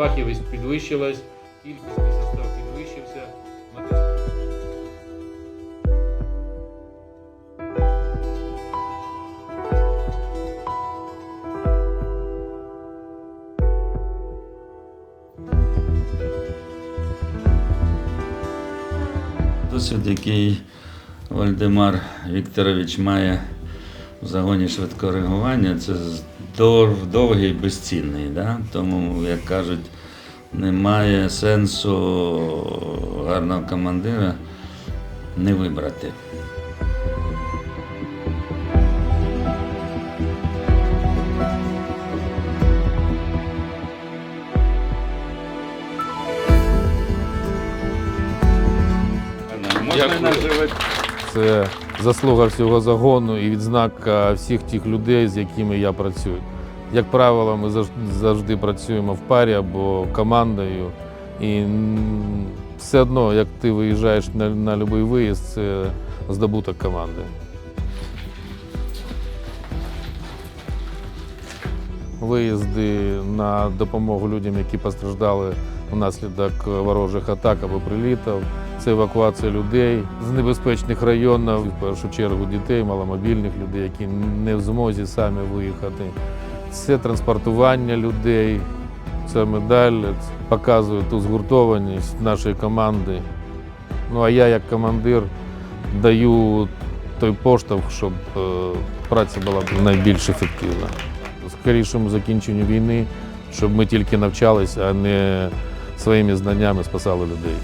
Фахівість підвищилась, кількісний состав підвищився. Досвід, який Вальдемар Вікторович має в загоні швидкого реагування, це дов- довгий і безцінний. Да? Тому, як кажуть, немає сенсу гарного командира не вибрати. Можна Дякую. наживати. Це заслуга всього загону і відзнака всіх тих людей, з якими я працюю. Як правило, ми завжди працюємо в парі або командою. І все одно, як ти виїжджаєш на, на будь-який виїзд, це здобуток команди. Виїзди на допомогу людям, які постраждали внаслідок ворожих атак або прилітів. Це евакуація людей з небезпечних районів, в першу чергу дітей, маломобільних людей, які не в змозі самі виїхати. Це транспортування людей, це медаль, показує ту згуртованість нашої команди. Ну а я як командир даю той поштовх, щоб е, праця була найбільш ефективна. Скорішому закінченню війни, щоб ми тільки навчалися, а не своїми знаннями спасали людей.